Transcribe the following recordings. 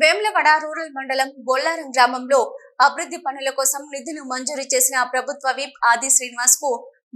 Vemulawada rural మండలం బొల్లారం గ్రామంలో అభివృద్ధి పనుల కోసం నిధులు మంజూరు చేసిన ప్రభుత్వ విప్ ఆది శ్రీనివాస్కు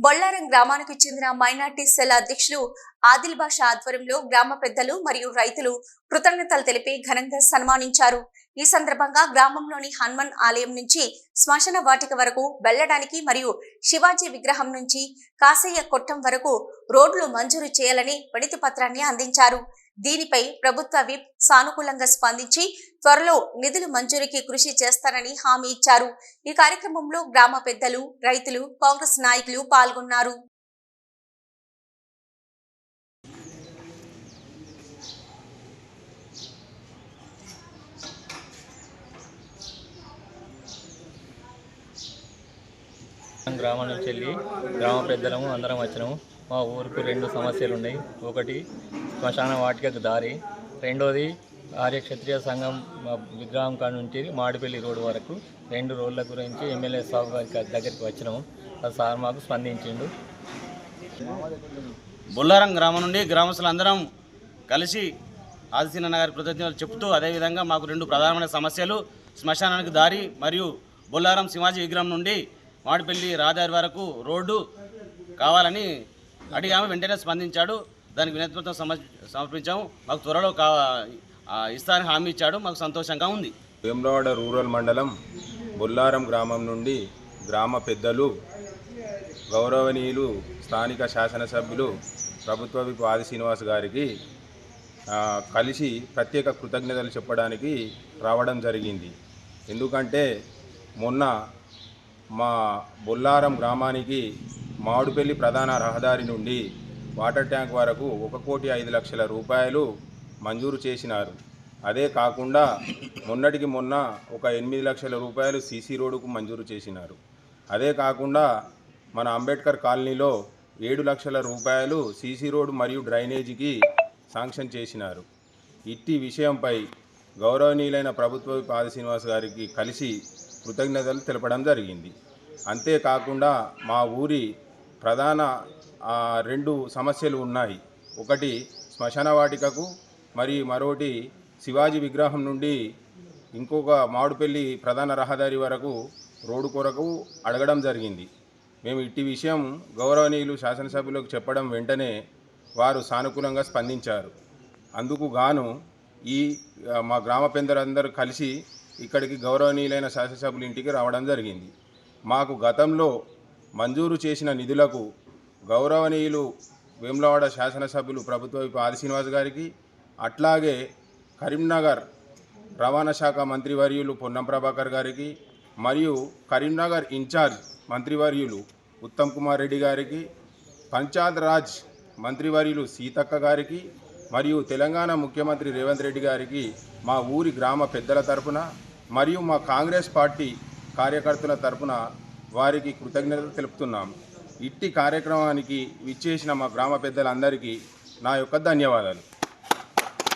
బొల్లారం గ్రామానికి చెందిన మైనార్టీ సెల్ అధ్యక్షులు ఆదిల్ బాషా ఆధ్వర్యంలో గ్రామ పెద్దలు మరియు రైతులు కృతజ్ఞతలు తెలిపి ఘనంగా సన్మానించారు. ఈ సందర్భంగా గ్రామంలోని హనుమన్ ఆలయం నుంచి శ్మశాన వాటిక వరకు వెళ్ళడానికి మరియు శివాజీ విగ్రహం నుంచి కాసయ్య కొట్టం వరకు రోడ్లు మంజూరు చేయాలని వినతి పత్రాన్ని అందించారు. దీనిపై ప్రభుత్వ విప్ సానుకూలంగా స్పందించి త్వరలో నిధులు మంజూరికి కృషి చేస్తారని హామీ ఇచ్చారు. ఈ కార్యక్రమంలో గ్రామ పెద్దలు రైతులు కాంగ్రెస్ నాయకులు పాల్గొన్నారు. గ్రామం నుంచి వెళ్ళి గ్రామ పెద్దలము అందరం వచ్చినాము. మా ఊరికి రెండు సమస్యలు ఉన్నాయి. ఒకటి శ్మశాన వాటికకు దారి. రెండోది ఆర్య క్షత్రియ సంఘం మా విగ్రహం కాడ నుంచి మాడిపల్లి రోడ్డు వరకు రెండు రోడ్ల గురించి ఎమ్మెల్యే సాబు గారి దగ్గరికి వచ్చినాము. అది సార్ మాకు స్పందించిండు. బుల్లారం గ్రామం నుండి గ్రామస్తులందరం కలిసి ఆదిశీనన్న గారి కృతజ్ఞతలు చెప్తూ అదేవిధంగా మాకు రెండు ప్రధానమైన సమస్యలు శ్మశానానికి దారి మరియు బుల్లారం శివాజీ విగ్రహం నుండి మాడిపల్లి రాజారి వరకు రోడ్డు కావాలని అడిగాము వెంటనే స్పందించాడు. దానికి వినతిపత్రం సమ సమర్పించాము. మాకు త్వరలో కా ఆ, ఇస్తానని హామీ ఇచ్చాడు. మాకు సంతోషంగా ఉంది. వేములవాడ రూరల్ మండలం బొల్లారం గ్రామం నుండి గ్రామ పెద్దలు గౌరవనీయులు స్థానిక శాసనసభ్యులు ప్రభుత్వ విప్ ఆది శ్రీనివాస్ గారికి కలిసి ప్రత్యేక కృతజ్ఞతలు చెప్పడానికి రావడం జరిగింది. ఎందుకంటే మొన్న మా బొల్లారం గ్రామానికి మామిడిపల్లి ప్రధాన రహదారి నుండి వాటర్ ట్యాంక్ వరకు ఒక కోటి ఐదు లక్షల రూపాయలు మంజూరు చేసినారు. అదే కాకుండా మొన్నటికి మొన్న ఒక ఎనిమిది లక్షల రూపాయలు సీసీ రోడ్డుకు మంజూరు చేసినారు. అదే కాకుండా మన అంబేద్కర్ కాలనీలో ఏడు లక్షల రూపాయలు సీసీ రోడ్డు మరియు డ్రైనేజీకి శాంక్షన్ చేసినారు. ఇట్టి విషయంపై గౌరవనీయులైన ప్రభుత్వ పాద శ్రీనివాస్ గారికి కలిసి కృతజ్ఞతలు తెలపడం జరిగింది. అంతేకాకుండా మా ఊరి ప్రధాన రెండు సమస్యలు ఉన్నాయి. ఒకటి శ్మశాన వాటికకు మరి మరొకటి శివాజీ విగ్రహం నుండి ఇంకొక మామిడిపల్లి ప్రధాన రహదారి వరకు రోడ్డు కొరకు అడగడం జరిగింది. మేము ఇట్టి విషయం గౌరవనీయులు శాసనసభ్యులకు చెప్పడం వెంటనే వారు సానుకూలంగా స్పందించారు. అందుకు గాను ఈ మా గ్రామ పెద్దలందరూ కలిసి ఇక్కడికి గౌరవనీయులైన శాసనసభ్యుల ఇంటికి రావడం జరిగింది. మాకు గతంలో మంజూరు చేసిన నిధులకు గౌరవనీయులు వేములవాడ శాసనసభ్యులు ప్రభుత్వ వైపు ఆది శ్రీనివాస్ గారికి అట్లాగే కరీంనగర్ రవాణా శాఖ మంత్రివర్యులు పొన్నం ప్రభాకర్ గారికి మరియు కరీంనగర్ ఇన్ఛార్జ్ మంత్రివర్యులు ఉత్తమ్ కుమార్ రెడ్డి గారికి పంచాయత్ రాజ్ మంత్రివర్యులు సీతక్క గారికి మరియు తెలంగాణ ముఖ్యమంత్రి రేవంత్ రెడ్డి గారికి మా ఊరి గ్రామ పెద్దల తరపున మరియు మా కాంగ్రెస్ పార్టీ కార్యకర్తల తరపున వారికి కృతజ్ఞతలు తెలుపుతున్నాం. ఇట్టి కార్యక్రమానికి విచ్చేసిన మా గ్రామ పెద్దలందరికీ నా యొక్క ధన్యవాదాలు.